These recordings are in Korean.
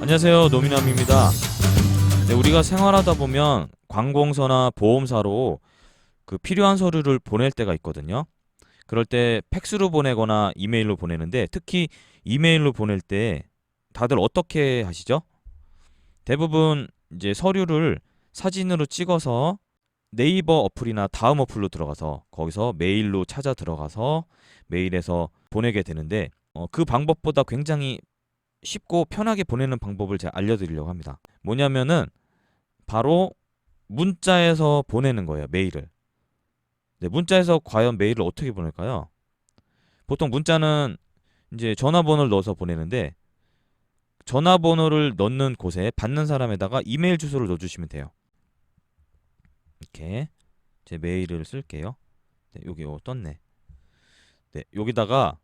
안녕하세요 노미남입니다. 네, 우리가 생활하다 보면 관공서나 보험사로 그 필요한 서류를 보낼 때가 있거든요. 그럴 때 팩스로 보내거나 이메일로 보내는데 특히 이메일로 보낼 때 다들 어떻게 하시죠? 대부분 이제 서류를 사진으로 찍어서 네이버 어플이나 다음 어플로 들어가서 거기서 메일로 찾아 들어가서 메일에서 보내게 되는데 어, 그 방법보다 굉장히 쉽고 편하게 보내는 방법을 제가 알려드리려고 합니다. 뭐냐면은 바로 문자에서 보내는 거예요. 메일을. 네, 문자에서 과연 메일을 어떻게 보낼까요? 보통 문자는 이제 전화번호를 넣어서 보내는데 전화번호를 넣는 곳에 받는 사람에다가 이메일 주소를 넣어주시면 돼요. 이렇게 제 메일을 쓸게요. 네, 여기 어, 떴네. 네, 여기다가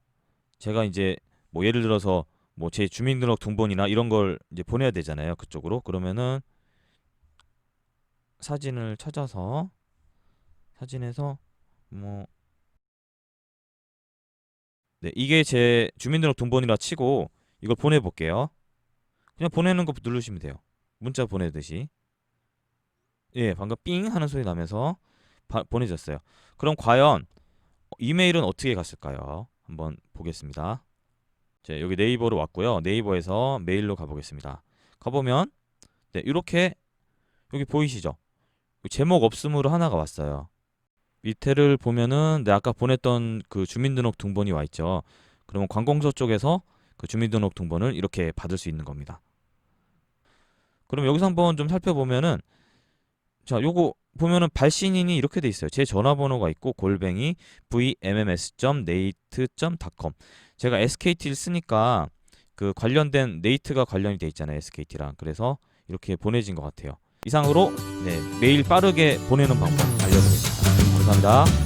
제가 이제 뭐 예를 들어서 뭐 제 주민등록 등본이나 이런 걸 이제 보내야 되잖아요. 그쪽으로. 그러면은 사진을 찾아서 사진에서 뭐 네, 이게 제 주민등록 등본이라 치고 이걸 보내 볼게요. 그냥 보내는 거 누르시면 돼요. 문자 보내듯이. 예, 방금 삥 하는 소리 나면서 바- 보내졌어요. 그럼 과연 이메일은 어떻게 갔을까요? 한번 보겠습니다. 자, 여기 네이버로 왔고요. 네이버에서 메일로 가보겠습니다. 가보면 네, 이렇게 여기 보이시죠? 제목 없음으로 하나가 왔어요. 밑에를 보면은 네, 아까 보냈던 그 주민등록 등본이 와 있죠. 그러면 관공서 쪽에서 그 주민등록 등본을 이렇게 받을 수 있는 겁니다. 그럼 여기서 한번 좀 살펴보면은 자, 요거 보면은 발신인이 이렇게 돼 있어요. 제 전화번호가 있고 골뱅이 vmms.nate.com. 제가 SKT를 쓰니까 그 관련된 네이트가 관련이 돼 있잖아요. SKT랑. 그래서 이렇게 보내진 것 같아요. 이상으로 네, 메일 빠르게 보내는 방법 알려드리겠습니다. 감사합니다.